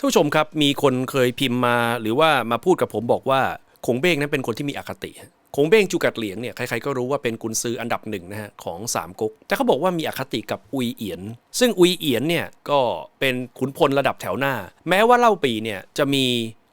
ท่านผู้ชมครับมีคนเคยพิมพ์มาหรือว่ามาพูดกับผมบอกว่าคงเบ้งนั้นเป็นคนที่มีอคติคงเบ้งจูกัดเหลียงเนี่ยใครๆก็รู้ว่าเป็นกุนซืออันดับหนึ่งนะฮะของสามก๊กแต่เขาบอกว่ามีอคติกับอุยเอียน ซึ่งอุยเอียนเนี่ยก็เป็นขุนพลระดับแถวหน้า แม้ว่าเล่าปีเนี่ยจะมี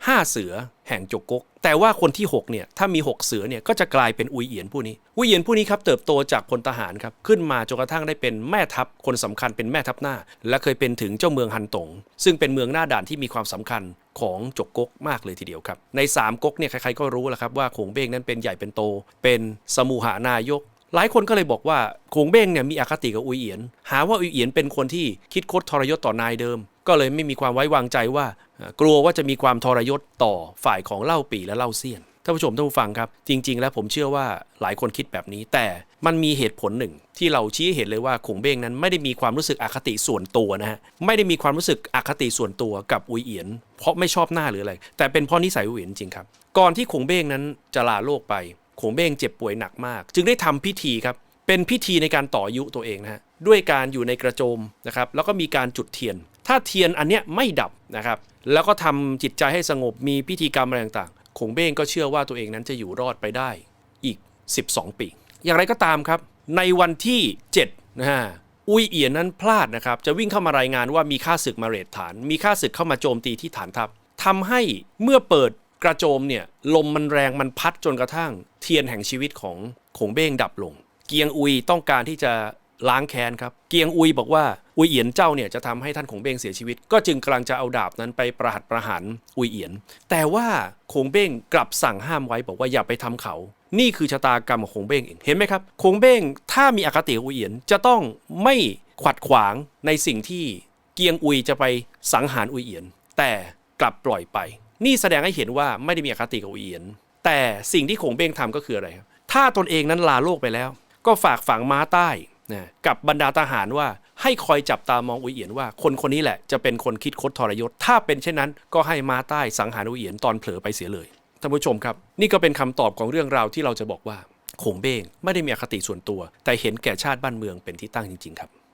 5 เสือแห่งจกก๊กแต่ว่าคนที่ 6 เนี่ย ถ้ามี 6 เสือเนี่ย ก็จะกลายเป็นอุยเอียนผู้นี้ อุยเอียนผู้นี้ครับ เติบโตจากพลทหารครับ ขึ้นมาจนกระทั่งได้เป็นแม่ทัพ คนสำคัญเป็นแม่ทัพหน้า และเคยเป็นถึงเจ้าเมืองฮันตง ซึ่งเป็นเมืองหน้าด่านที่มีความสำคัญของจกก๊กมากเลยทีเดียวครับ ในสามก๊กเนี่ย ใครๆก็รู้แล้วครับว่าขงเบ้งนั้นเป็นใหญ่เป็นโต เป็นสมุหานายก หลายคนก็เลยบอกว่าโขงเบ้งเนี่ยมีอคติกับอุยเอียน หาว่าอุยเอียนเป็นคนที่คิดคดทรยศต่อนายเดิม ก็เลยไม่มีความไว้วางใจว่า กลัวว่าจะมีความทรยศต่อฝ่ายของเล่าปีและเล่าเซียนท่านผู้ชมท่านผู้ฟังครับ จริง ๆ แล้วผมเชื่อว่าหลายคนคิดแบบนี้ แต่มันมีเหตุผลหนึ่ง ที่เราชี้ให้เห็นเลยว่าขงเบ้งนั้นไม่ได้มีความรู้สึกอคติส่วนตัวนะฮะไม่ได้มีความรู้สึกอคติส่วนตัวกับอุยเอียน เพราะไม่ชอบหน้าหรืออะไรแต่เป็นเพราะนิสัยอุยเอียนจริงครับก่อนที่ขงเบ้งนั้นจะลาโลกไป ขงเบ้งเจ็บป่วยหนักมาก จึงได้ทำพิธีครับ เป็นพิธีในการต่ออยุตัวเองนะฮะด้วยการอยู่ในกระโจมนะครับแล้วก็มีการจุดเทียน ถ้าเทียนอันเนี้ยไม่ดับนะครับแล้วก็ทำจิตใจให้สงบมีพิธีกรรมอะไรต่างๆคงเบ้งก็เชื่อว่าตัวเองนั้นจะอยู่รอดไปได้อีก 12 ปี อย่างไรก็ตามครับ ในวันที่7นะฮะอุยเอียนนั้นพลาดนะครับ จะวิ่งเข้ามารายงานว่ามีข้าศึกมาเรดฐาน มีข้าศึกเข้ามาโจมตีที่ฐานทัพทำให้เมื่อเปิด กระโจมเนี่ยลมมันแรงมันพัดจนกระทั่ง เทียนแห่งชีวิตของขงเบ้งดับลง เกียงอุยต้องการที่จะล้างแค้นครับ เกียงอุยบอกว่าอุยเอียนเจ้าเนี่ยจะทำให้ท่านขงเบ้งเสียชีวิต ก็จึงกำลังจะเอาดาบนั้นไปประหัตประหารอุยเอียน แต่ว่าขงเบ้งกลับสั่งห้ามไว้บอกว่าอย่าไปทำเขา นี่คือชะตากรรมของคงเบ้งเองเห็นไหมครับคงเบ้งถ้ามีอคติอุยเอียนจะต้องไม่ขวัดขวางในสิ่งที่เกียงอุยจะไปสังหารอุยเอียน แต่กลับปล่อยไป นี่แสดงให้เห็นว่าไม่ได้มีอคติกับอุเอียน แต่สิ่งที่คงเบ้งทำก็คืออะไรครับถ้าตนเองนั้นลาโลกไปแล้ว ก็ฝากฝังม้าใต้นะกับบรรดาทหารว่าให้คอยจับตามองอุเอียนว่า คนคนนี้แหละจะเป็นคนคิดคดทรยศ ถ้าเป็นเช่นนั้น ก็ให้มาใต้สังหารอุเอียนตอนเผลอไปเสียเลยท่านผู้ชมครับ นี่ก็เป็นคำตอบของเรื่องราวที่เราจะบอกว่าคงเบ้งไม่ได้มีอคติส่วนตัว แต่เห็นแก่ชาติบ้านเมืองเป็นที่ตั้งจริง ๆ ครับ